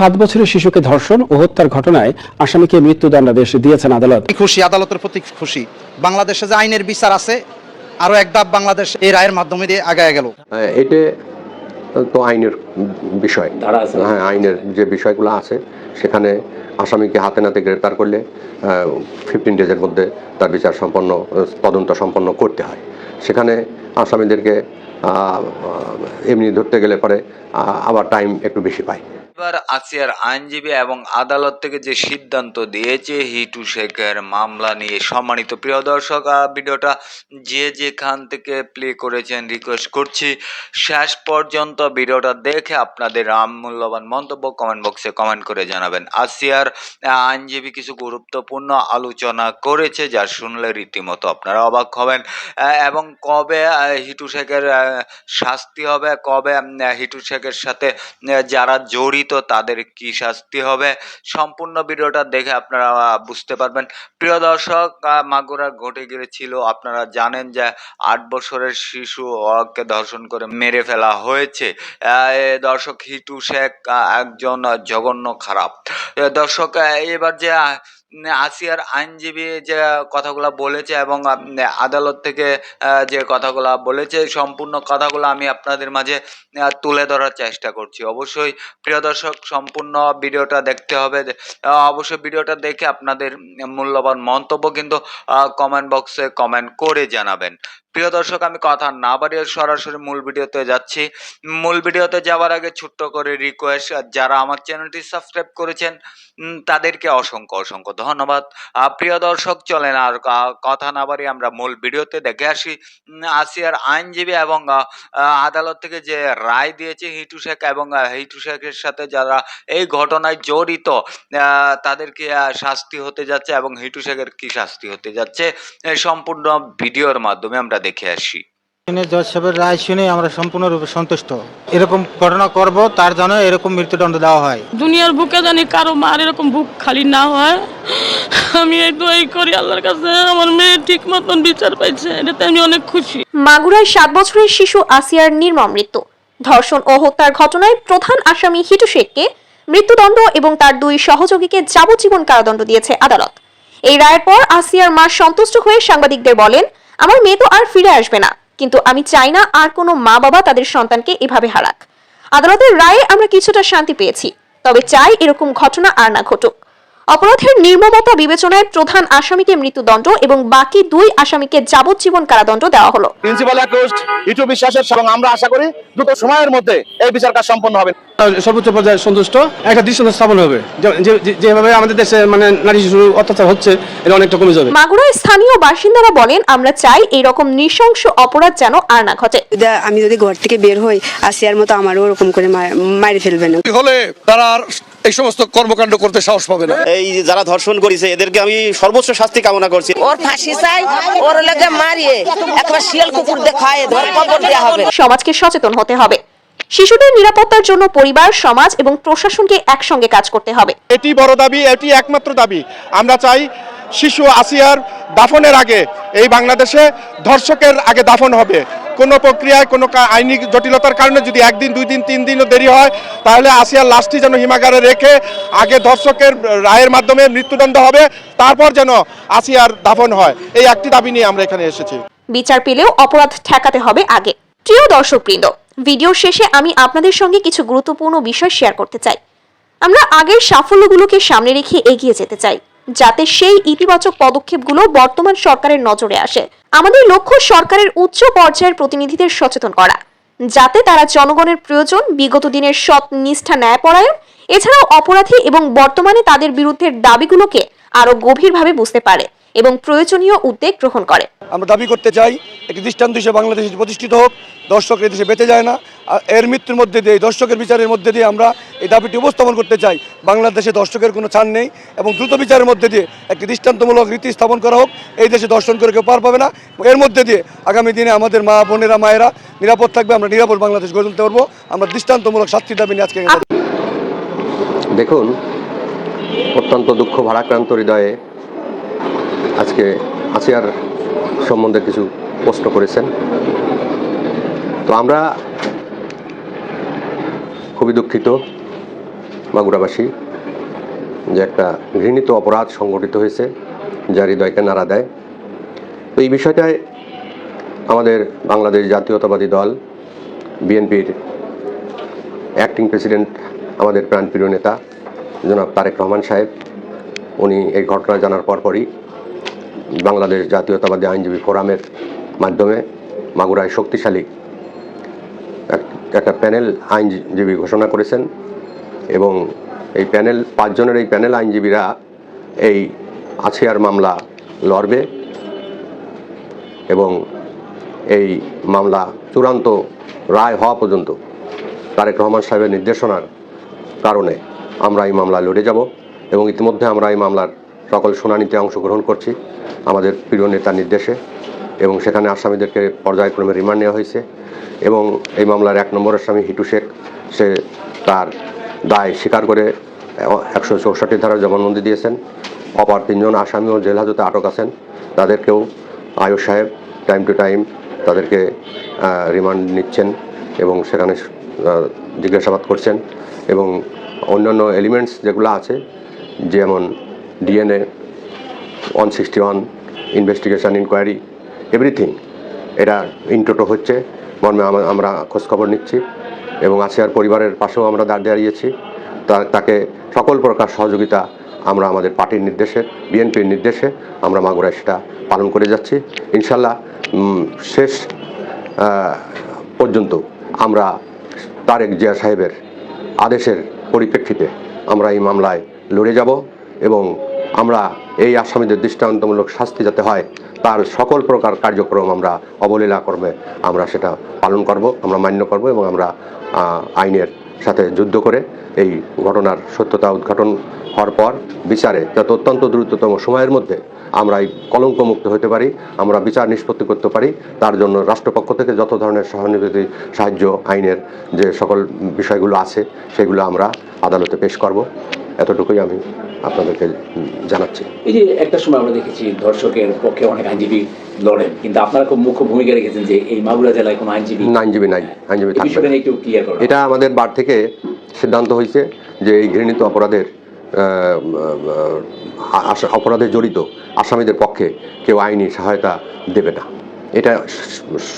সাত বছরের শিশুকে ধর্ষণ ও হত্যার ঘটনায় আসামিকে মৃত্যুদণ্ডাদেশ দিয়েছেন আদালত। খুশি আদালতের প্রতি খুশি। বাংলাদেশে যে আইনের বিচার আছে আরও এক ধাপ বাংলাদেশ এই রায়ের মাধ্যমে দিয়ে আগায় গেল। হ্যাঁ, এতে তো আইনের বিষয়। হ্যাঁ আইনের যে বিষয়গুলো আছে সেখানে আসামিকে হাতে নাতে গ্রেপ্তার করলে ফিফটিন ডেজের মধ্যে তার বিচার সম্পন্ন তদন্ত সম্পন্ন করতে হয়। সেখানে আসামিদেরকে এমনি ধরতে গেলে পরে আবার টাইম একটু বেশি পায়। এবার আসিয়ার আইনজীবী এবং আদালত থেকে যে সিদ্ধান্ত দিয়েছে হিটু শেখের মামলা নিয়ে সম্মানিত প্রিয় দর্শক ভিডিওটা যে যেখান থেকে প্লে করেছেন রিকোয়েস্ট করছি, শেষ পর্যন্ত ভিডিওটা দেখে আপনাদের মূল্যবান মন্তব্য কমেন্ট বক্সে কমেন্ট করে জানাবেন। আসিয়ার আইনজীবী কিছু গুরুত্বপূর্ণ আলোচনা করেছে যা শুনলে রীতিমতো আপনারা অবাক হবেন। এবং কবে হিটু শেখের শাস্তি হবে, কবে হিটু শেখের সাথে যারা জড়িত তাদের কি শাস্তি হবে? সম্পূর্ণ ভিডিওটা দেখে আপনারা বুঝতে পারবেন। প্রিয় দর্শক মাগুরা ঘটে গিয়েছিল। আপনারা জানেন যে আট বছরের শিশু অকে ধর্ষণ করে মেরে ফেলা হয়েছে। দর্শক হিটু শেখ একজন জঘন্য খারাপ। দর্শক এবার যে আসিয়ার আইনজীবী যে কথাগুলো বলেছে এবং আদালত থেকে যে কথাগুলো বলেছে সম্পূর্ণ কথাগুলো আমি আপনাদের মাঝে তুলে ধরার চেষ্টা করছি। অবশ্যই প্রিয় দর্শক, সম্পূর্ণ ভিডিওটা দেখতে হবে। অবশ্যই ভিডিওটা দেখে আপনাদের মূল্যবান মন্তব্য কিন্তু কমেন্ট বক্সে কমেন্ট করে জানাবেন। প্রিয় দর্শক, আমি কথা না বাড়িয়ে সরাসরি মূল ভিডিওতে যাচ্ছি। মূল ভিডিওতে যাওয়ার আগে ছোট্ট করে রিকোয়েস্ট যারা আমার চ্যানেলটি সাবস্ক্রাইব করেছেন তাদেরকে অসংখ্য অসংখ্য ধন্যবাদ। প্রিয় দর্শক, চলেন আর কথা না বাড়ি আমরা মূল ভিডিওতে দেখে আসি। আসিয়ার আইনজীবী এবং আদালত থেকে যে রায় দিয়েছে হিটু শেখ এবং হিটু শেখের সাথে যারা এই ঘটনায় জড়িত তাদেরকে শাস্তি হতে যাচ্ছে এবং হিটু শেখের কি শাস্তি হতে যাচ্ছে সম্পূর্ণ ভিডিওর মাধ্যমে আমরা দেখে আসি। জজ সাহেবের রায় শুনে আমরা সম্পূর্ণরূপে সন্তুষ্ট। এরকম ঘটনা করব তার জন্য এরকম মৃত্যুদণ্ড দেওয়া হয়। দুনিয়ার বুকে জানি কারও মার এরকম বুক খালি না হয়। আমি এই দোয়াই করি আল্লাহর কাছে আমার মেয়ে ঠিক মতন বিচার পাইছে এটাতে আমি অনেক খুশি। মাগুরায় সাত বছরের শিশু আসিয়ার নির্মম মৃত্যু। ধর্ষণ ও হত্যার ঘটনায় প্রধান আসামি হিটু শেখকে মৃত্যুদণ্ড এবং তার দুই সহযোগীকে যাবজ্জীবন কারাদণ্ড দিয়েছে আদালত। এই রায়ের পর আসিয়ার মা সন্তুষ্ট হয়ে সাংবাদিকদের বলেন আমার মেয়ে তো আর ফিরে আসবে না। কিন্তু আমি চাই না আর কোনো মা বাবা তাদের সন্তানকে এভাবে হারাক। আদালতের রায়ে আমরা কিছুটা শান্তি পেয়েছি, তবে চাই এরকম ঘটনা আর না ঘটুক। অপরাধের নির্মমতা বিবেচনায় প্রধান আসামিকে মৃত্যুদণ্ড এবং বাকি দুই আসামিকে যাবজ্জীবন কারাদণ্ড দেওয়া হলো। প্রিন্সিপাল অ্যাকুস্ট ইটু বিশ্বাসের এবং আমরা আশা করি দ্রুত সময়ের মধ্যে এই বিচার কাজ সম্পন্ন হবে। সর্বোচ্চ পর্যায়ে সন্তুষ্ট একটা দৃষ্টান্ত স্থাপন হবে। যেভাবে আমাদের দেশে মানে নারী শিশু অত্যাচার হচ্ছে এটা অনেকটা কমে যাবে। মাগুরায় স্থানীয় বাসিন্দারা বলেন আমরা চাই এরকম নৃশংস অপরাধ যেন আর না ঘটে। আমি যদি ঘর থেকে বের হই আসিয়ার মতো আমারও ওরকম করে মারি ফেলবে না। হলে তারা আর এই সমস্ত কর্মকাণ্ড করতে সাহস পাবে না। এই যারা ধর্ষণ করেছে এদেরকে আমি সর্বোচ্চ শাস্তি কামনা করছি। ওর ফাঁসি চাই ওর লাগে মারিয়ে একবার শিয়াল কুকুর দেখায় ধর কবর দেওয়া হবে। সমাজকে সচেতন হতে হবে। শিশুদের নিরাপত্তার জন্য পরিবার সমাজ এবং প্রশাসনকে একসঙ্গে কাজ করতে হবে। এটি বড় দাবি এটি একমাত্র দাবি। আমরা চাই শিশু আসিয়ার দাফনের আগে এই বাংলাদেশে ধর্ষকের আগে দাফন হবে। কোনো প্রক্রিয়ায় কোনো আইনি জটিলতার কারণে যদি একদিন, দুই দিন, তিন দিনও দেরি হয়, তাহলে আসিয়ার লাশটি যেন হিমাগারে রেখে আগে ধর্ষকের রায়ের মাধ্যমে মৃত্যুদণ্ড হবে, তারপর যেন আসিয়ার দাফন হয়। এই একটি দাবি নিয়ে আমরা এখানে এসেছি। বিচার পেলেও অপরাধ ঠেকাতে হবে আগে। প্রিয় দর্শকবৃন্দ ভিডিও শেষে আমি আপনাদের সঙ্গে কিছু গুরুত্বপূর্ণ বিষয় শেয়ার করতে চাই। আমরা আগের সাফল্যগুলোকে সামনে রেখে এগিয়ে যেতে চাই, যাতে সেই ইতিবাচক পদক্ষেপগুলো বর্তমান সরকারের নজরে আসে। আমাদের লক্ষ্য সরকারের উচ্চ পর্যায়ের প্রতিনিধিদের সচেতন করা, যাতে তারা জনগণের প্রয়োজন, বিগত দিনের সৎ নিষ্ঠা ন্যায়পরায়ণ, এছাড়াও অপরাধী এবং বর্তমানে তাদের বিরুদ্ধে দাবিগুলোকে আরও গভীরভাবে বুঝতে পারে। এবং প্রয়োজনীয় উদ্যোগ গ্রহণ করে। আমরা দাবি করতে চাই একটি দৃষ্টান্ত হিসেবে বাংলাদেশে প্রতিষ্ঠিত হোক দর্শক এই দেশে বেঁচে যায় না। আর এর মৃত্যুর মধ্যে দিয়ে দর্শকের বিচারের মধ্যে দিয়ে আমরা এই দাবিটি উপস্থাপন করতে চাই। বাংলাদেশে দর্শকের কোনো ছাড় নেই এবং দ্রুত বিচারের মধ্যে দিয়ে একটি দৃষ্টান্তমূলক রীতি স্থাপন করা হোক এই দেশে দর্শন করে কেউ পার পাবে না। এর মধ্যে দিয়ে আগামী দিনে আমাদের মা বোনেরা মায়েরা নিরাপদ থাকবে আমরা নিরাপদ বাংলাদেশ গড়ে তুলতে পারব। আমরা দৃষ্টান্তমূলক শাস্তির দাবি নিয়ে আজকে দেখুন অত্যন্ত দুঃখ ভারাক্রান্ত হৃদয়ে আজকে আসিয়ার সম্বন্ধে কিছু প্রশ্ন করেছেন। তো আমরা খুবই দুঃখিত মাগুরাবাসী যে একটা ঘৃণিত অপরাধ সংগঠিত হয়েছে যা হৃদয়কে নাড়া দেয়। তো এই বিষয়টায় আমাদের বাংলাদেশ জাতীয়তাবাদী দল, বিএনপির অ্যাক্টিং প্রেসিডেন্ট আমাদের প্রাণপ্রিয় নেতা জনাব তারেক রহমান সাহেব, উনি এই ঘটনা জানার পরপরই বাংলাদেশ জাতীয়তাবাদী আইনজীবী ফোরামের মাধ্যমে মাগুরায় শক্তিশালী এক- একটা প্যানেল আইনজীবী ঘোষণা করেছেন এবং এই প্যানেল, পাঁচজনের এই প্যানেল আইনজীবীরা এই আছিয়ার মামলা লড়বে এবং এই মামলা চূড়ান্ত রায় হওয়া পর্যন্ত তারেক রহমান সাহেবের নির্দেশনার কারণে আমরা এই মামলা লড়ে যাব এবং ইতিমধ্যে আমরা এই মামলার সকল শুনানিতে অংশগ্রহণ করছি আমাদের প্রিয় নেতার নির্দেশে এবং সেখানে আসামিদেরকে পর্যায়ক্রমে রিমান্ড নেওয়া হয়েছে এবং এই মামলার এক নম্বর আসামি হিটু শেখ, সে তার দায় স্বীকার করে একশো চৌষট্টি ধারার জবানবন্দি দিয়েছেন। অপর তিনজন আসামিও জেল হাজতে আটক আছেন। তাদেরকেও আয়ুষ সাহেব টাইম টু টাইম তাদেরকে রিমান্ড নিচ্ছেন এবং সেখানে জিজ্ঞাসাবাদ করছেন এবং অন্যান্য এলিমেন্টস যেগুলো আছে, যেমন DNA one sixty one investigation inquiry everything এটা ইনটোটো হচ্ছে, মর্মে আমরা খোঁজখবর নিচ্ছি এবং আসিয়ার পরিবারের পাশেও আমরা দাঁড় দাঁড়িয়েছি। তাকে সকল প্রকার সহযোগিতা আমরা আমাদের পার্টির নির্দেশে বিএনপির নির্দেশে আমরা মাগুরায় সেটা পালন করে যাচ্ছি। ইনশাল্লাহ শেষ পর্যন্ত আমরা তারেক জিয়া সাহেবের আদেশের পরিপ্রেক্ষিতে আমরা এই মামলায় লড়ে যাব। এবং আমরা এই আসামিদের দৃষ্টান্তমূলক শাস্তি যাতে হয়, তার সকল প্রকার কার্যক্রম আমরা অবলীলা কর্মে আমরা সেটা পালন করব, আমরা মান্য করব এবং আমরা আইনের সাথে যুদ্ধ করে এই ঘটনার সত্যতা উদ্ঘাটন হওয়ার পর বিচারে যাতে অত্যন্ত দ্রুততম সময়ের মধ্যে আমরা এই কলঙ্কমুক্ত হতে পারি, আমরা বিচার নিষ্পত্তি করতে পারি, তার জন্য রাষ্ট্রপক্ষ থেকে যত ধরনের সহানুভূতি, সাহায্য, আইনের যে সকল বিষয়গুলো আছে, সেগুলো আমরা আদালতে পেশ করব। এতটুকুই আমি আপনাদেরকে জানাচ্ছি। এই যে একটা সময় আমরা দেখেছি ধর্ষকের পক্ষে অনেক আইনজীবী লড়েন কিন্তু আপনারা খুব মুখ্য ভূমিকা রেখেছেন যে এই মাগুরা জেলায় কোনো আইনজীবী না, আইনজীবী নাই আইনজীবী থাকবে একটু ক্লিয়ার এটা আমাদের বার থেকে সিদ্ধান্ত হয়েছে যে এই ঘৃণিত অপরাধের অপরাধে জড়িত আসামিদের পক্ষে কেউ আইনি সহায়তা দেবে না। এটা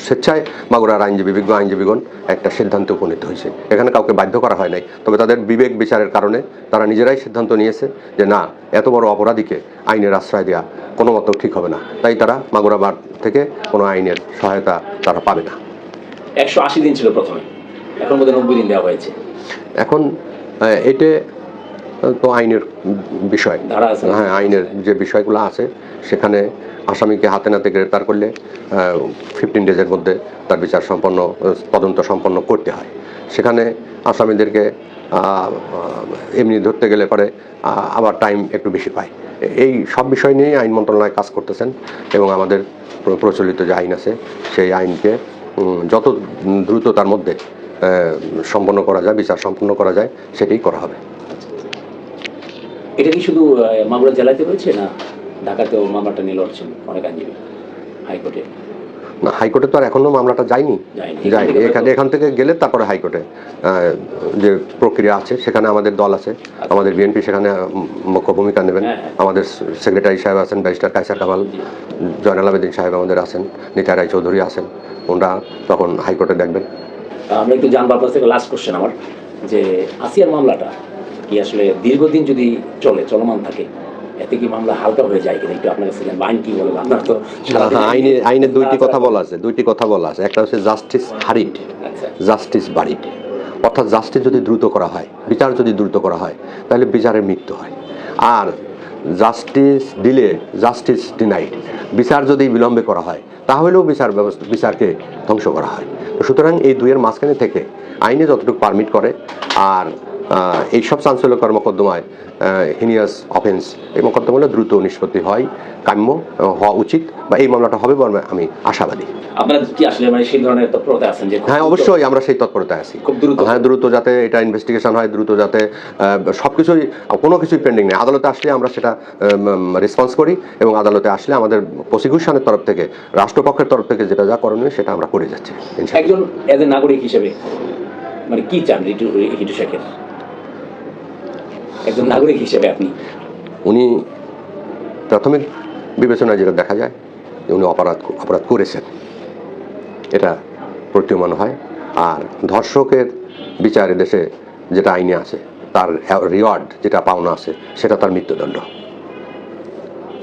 স্বেচ্ছায় মাগুরার আইনজীবী বিজ্ঞ আইনজীবীগণ একটা সিদ্ধান্তে উপনীত হয়েছে। এখানে কাউকে বাধ্য করা হয় নাই। তবে তাদের বিবেক বিচারের কারণে তারা নিজেরাই সিদ্ধান্ত নিয়েছে যে না এত বড় অপরাধীকে আইনের আশ্রয় দেওয়া কোনো মতো ঠিক হবে না। তাই তারা মাগুরা বার থেকে কোনো আইনের সহায়তা তারা পাবে না। একশো আশি দিন ছিল প্রথমে। এখন বোধহয় নব্বই দিন দেওয়া হয়েছে। এখন এতে তো আইনের বিষয়। হ্যাঁ আইনের যে বিষয়গুলো আছে সেখানে আসামিকে হাতে নাতে গ্রেপ্তার করলে ফিফটিন ডেজের মধ্যে তার বিচার সম্পন্ন, তদন্ত সম্পন্ন করতে হয়। সেখানে আসামিদেরকে এমনি ধরতে গেলে পরে আবার টাইম একটু বেশি পায়। এই সব বিষয় নিয়েই আইন মন্ত্রণালয় কাজ করতেছেন এবং আমাদের প্রচলিত যে আইন আছে, সেই আইনকে যত দ্রুত তার মধ্যে সম্পন্ন করা যায়, বিচার সম্পন্ন করা যায়, সেটাই করা হবে। এটা কি শুধু মাগুরা জেলাতে হয়েছে না? ঢাকাতেও মামলাটা নিয়ে লড়ছেন অনেক আইনজীবী হাইকোর্টে। না হাইকোর্টে তো আর এখনও মামলাটা যায়নি। যায়নি। এখান এখানে থেকে গেলে তারপরে হাইকোর্টে যে প্রক্রিয়া আছে সেখানে আমাদের দল আছে। আমাদের বিএনপি সেখানে মুখ্য ভূমিকা নেবেন। হ্যাঁ, হ্যাঁ। আমাদের সেক্রেটারি সাহেব আছেন ব্যারিস্টার কাইসার কামাল। জয়নাল আবেদিন সাহেব আমাদের আছেন নিতাই রায় চৌধুরী আছেন। ওনারা তখন হাইকোর্টে দেখবেন। আমি একটু জানব আপনার থেকে লাস্ট কোশ্চেন আমার যে আসিয়ার মামলাটা কি আসলে দীর্ঘদিন যদি চলে চলমান থাকে এতে কি মামলা হালকা হয়ে যায় কিনা একটু আপনার কাছে আইন কি বলে আপনার তো আইনে আইনে দুইটি কথা বলা আছে দুইটি কথা বলা আছে। একটা হচ্ছে জাস্টিস হারিড আচ্ছা। জাস্টিস বাড়িড অর্থাৎ জাস্টিস যদি দ্রুত করা হয় বিচার যদি দ্রুত করা হয় তাহলে বিচারের মৃত্যু হয়। আর জাস্টিস ডিলে জাস্টিস ডিনাইড বিচার যদি বিলম্বে করা হয় তাহলেও বিচার ব্যবস্থা বিচারকে ধ্বংস করা হয়। তো সুতরাং এই দুইয়ের মাঝখানে থেকে আইনে যতটুকু পারমিট করে আর এই সব চাঞ্চল্যকর মকদ্দমায় হিনিয়াস অফেন্স এই মোকদ্দমাগুলো দ্রুত নিষ্পত্তি হয় কাম্য হওয়া উচিত বা এই মামলাটা হবে বলে আমি আশাবাদী। আপনারা কি আসলে মানে সেই ধরনের তৎপরতা আছেন যে হ্যাঁ অবশ্যই আমরা সেই তৎপরতায় আছি। খুব দ্রুত। হ্যাঁ দ্রুত যাতে এটা ইনভেস্টিগেশন হয় দ্রুত যাতে সব কিছুই কোনো কিছুই পেন্ডিং নেই। আদালতে আসলে আমরা সেটা রেসপন্স করি এবং আদালতে আসলে আমাদের প্রসিকিউশনের তরফ থেকে রাষ্ট্রপক্ষের তরফ থেকে যেটা যা করণীয় সেটা আমরা করে যাচ্ছি একজন এজ এ নাগরিক হিসেবে মানে কি চান রিটু হিটু শেখের? একজন নাগরিক হিসেবে আপনি? উনি প্রাথমিক বিবেচনায় যেটা দেখা যায় যে উনি অপরাধ অপরাধ করেছেন। এটা প্রতীয়মান হয়। আর ধর্ষকের বিচার দেশে যেটা আইনে আছে তার রিওয়ার্ড যেটা পাওনা আছে সেটা তার মৃত্যুদণ্ড।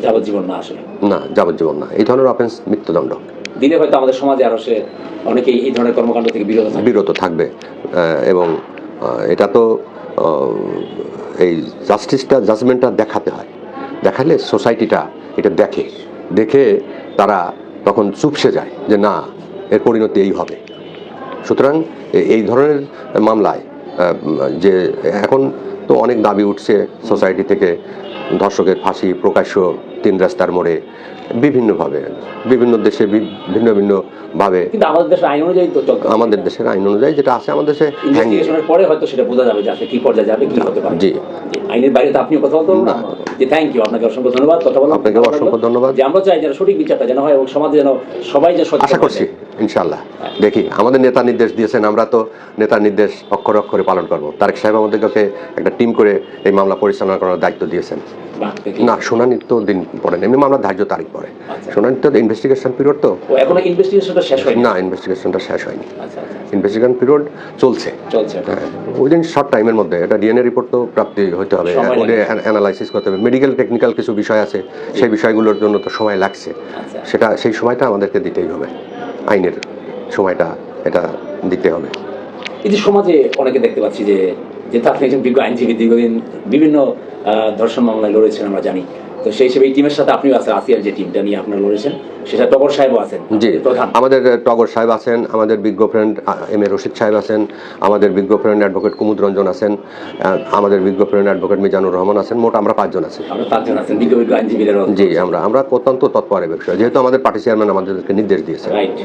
যাবজ্জীবন না আসলে? না যাবজ্জীবন না। এই ধরনের অফেন্স মৃত্যুদণ্ড। দিলে হয়তো আমাদের সমাজে আরও সে অনেকেই এই ধরনের কর্মকাণ্ড থেকে বিরত বিরত থাকবে। এবং এটা তো এই জাস্টিসটা জাজমেন্টটা দেখাতে হয়। দেখালে সোসাইটিটা এটা দেখে। দেখে তারা তখন চুপসে যায় যে, না, এর পরিণতি এই হবে। সুতরাং এই ধরনের মামলায় যে এখন তো অনেক দাবি উঠছে সোসাইটি থেকে। ধর্ষকের ফাঁসি প্রকাশ্য তিন রাস্তার মোড়ে। বিভিন্নভাবে বিভিন্ন দেশে ভিন্ন ভিন্নভাবে আমাদের দেশের আইন অনুযায়ী তো আমাদের দেশের আইন অনুযায়ী যেটা আছে আমাদের দেশে পরে হয়তো সেটা বোঝা যাবে যে আসলে কি পর্যায়ে যাবে কি হতে পারে জি। আইনের বাইরে তো আপনিও কথা বলতেন না। যে থ্যাংক ইউ আপনাকে অসংখ্য ধন্যবাদ কথা বললাম আপনাকে অসংখ্য ধন্যবাদ। যে আমরা চাই যেন সঠিক বিচারটা যেন হয় এবং সমাজে যেন সবাই যেন সচেতন আশা করছি। ইনশাল্লাহ দেখি আমাদের নেতা নির্দেশ দিয়েছেন আমরা তো নেতার নির্দেশ অক্ষর অক্ষরে পালন করব। তারেক সাহেব আমাদেরকে একটা টিম করে এই মামলা পরিচালনা করার দায়িত্ব দিয়েছেন। না শুনানি তো দিন পরে এমনি মামলা ধার্য তারিখ পরে আচ্ছা। শুনানি তো ইনভেস্টিগেশন পিরিয়ড তো। এখনও ইনভেস্টিগেশনটা শেষ হয়নি? না ইনভেস্টিগেশনটা শেষ হয়নি। আচ্ছা আচ্ছা। ইনভেস্টিগেশন পিরিয়ড চলছে। হ্যাঁ উইদিন শর্ট টাইমের মধ্যে এটা ডিএনএ রিপোর্ট তো প্রাপ্তি হতে হবে। অ্যানালাইসিস করতে হবে। মেডিকেল টেকনিক্যাল কিছু বিষয় আছে সেই বিষয়গুলোর জন্য তো সময় লাগছে। সেটা সেই সময়টা আমাদেরকে দিতেই হবে। আইনের সময়টা এটা দিতে হবে। এই যে সমাজে অনেকে দেখতে পাচ্ছি যে যেহেতু আপনি একজন বিজ্ঞ আইনজীবী দীর্ঘদিন বিভিন্ন ধর্ষণ মামলায় লড়েছেন আমরা জানি। তো সেই হিসেবে এই টিমের সাথে আপনিও আছেন আসিয়ার যে টিমটা নিয়ে আপনারা লড়েছেন সেটা টগর সাহেবও আছেন। জি প্রধান। আমাদের টগর সাহেব আছেন আমাদের বিজ্ঞ ফ্রেন্ড এম এ রশিদ সাহেব আছেন আমাদের বিজ্ঞ ফ্রেন্ড অ্যাডভোকেট কুমুদ রঞ্জন আছেন আমাদের বিজ্ঞ ফ্রেন্ড অ্যাডভোকেট মিজানুর রহমান আছেন মোট আমরা পাঁচজন আছি। আমরা পাঁচজন আছেন বিজ্ঞ বিজ্ঞ আইনজীবীরা জি আমরা আমরা অত্যন্ত তৎপর এ বিষয়ে যেহেতু আমাদের পার্টি চেয়ারম্যান আমাদেরকে নির্দেশ দিয়েছে রাইট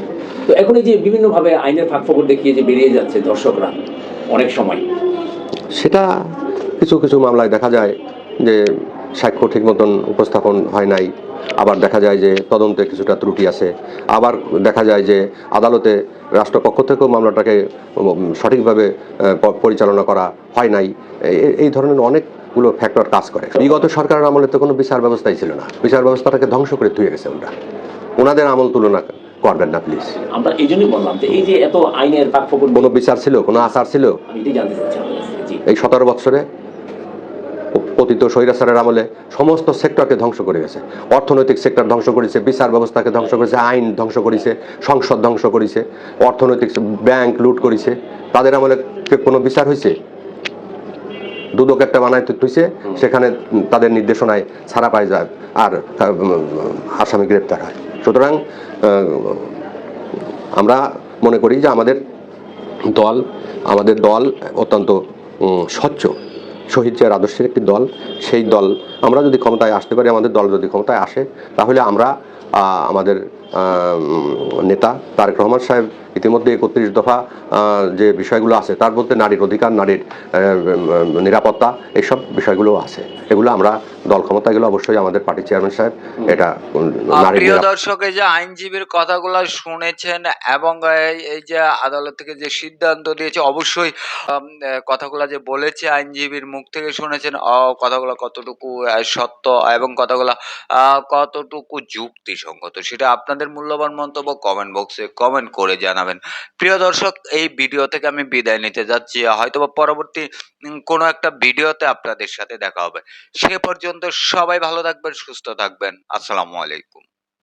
তো এখন এই যে বিভিন্নভাবে আইনের ফাঁক ফোকর দেখিয়ে যে বেরিয়ে যাচ্ছে দর্শকরা অনেক সময়। সেটা কিছু কিছু মামলায় দেখা যায় যে সাক্ষ্য ঠিক মতন উপস্থাপন হয় নাই। আবার দেখা যায় যে তদন্তে কিছুটা ত্রুটি আছে। আবার দেখা যায় যে আদালতে রাষ্ট্রপক্ষ থেকেও মামলাটাকে সঠিকভাবে পরিচালনা করা হয় নাই। এই ধরনের অনেকগুলো ফ্যাক্টর কাজ করে। বিগত সরকারের আমলে তো কোনো বিচার ব্যবস্থাই ছিল না। বিচার ব্যবস্থাটাকে ধ্বংস করে ধুয়ে গেছে ওরা। ওনাদের আমল তুলনা করবেন না প্লিজ আমরা এই জন্যই বললাম যে এই যে এত আইনের কোনো বিচার ছিল কোনো আচার ছিল? এই সতেরো বৎসরে পতিত স্বৈরাচারের আমলে সমস্ত সেক্টরকে ধ্বংস করে গেছে। অর্থনৈতিক সেক্টর ধ্বংস করেছে, বিচার ব্যবস্থাকে ধ্বংস করেছে, আইন ধ্বংস করেছে, সংসদ ধ্বংস করেছে, অর্থনৈতিক ব্যাংক লুট করেছে। তাদের আমলে কোনো বিচার হয়েছে? দুদক একটা বানায় তুইছে সেখানে তাদের নির্দেশনায় ছাড়া পায় যায় আর আসামি গ্রেপ্তার হয়। সুতরাং আমরা মনে করি যে আমাদের দল আমাদের দল অত্যন্ত স্বচ্ছ। শহীদ জিয়ার আদর্শের একটি দল, সেই দল, আমরা যদি ক্ষমতায় আসতে পারি, আমাদের দল যদি ক্ষমতায় আসে, তাহলে আমরা আমাদের নেতা তারেক রহমান সাহেব ইতিমধ্যে একত্রিশ দফা যে বিষয়গুলো আছে তার মধ্যে নারীর অধিকার নারীর নিরাপত্তা এইসব বিষয়গুলো আছে। এগুলো আমরা দল ক্ষমতায় গেলে অবশ্যই আমাদের পার্টি চেয়ারম্যান সাহেব এটা প্রিয় দর্শক যে আইনজীবীর কথাগুলো শুনেছেন এবং এই- যে আদালত থেকে যে সিদ্ধান্ত দিয়েছে অবশ্যই কথাগুলো যে বলেছে আইনজীবীর মুখ থেকে শুনেছেন কথাগুলো কতটুকু সত্য এবং কথাগুলো আহ, কতটুকু যুক্তিসঙ্গত সেটা আপনাদের মূল্যবান মন্তব্য কমেন্ট বক্সে কমেন্ট করে জানাবেন। প্রিয় দর্শক, এই ভিডিও থেকে আমি বিদায় নিতে যাচ্ছি। হয়তোবা পরবর্তী কোনো একটা ভিডিওতে আপনাদের সাথে দেখা হবে। সে পর্যন্ত সবাই ভালো থাকবেন, সুস্থ থাকবেন। আসসালামু আলাইকুম।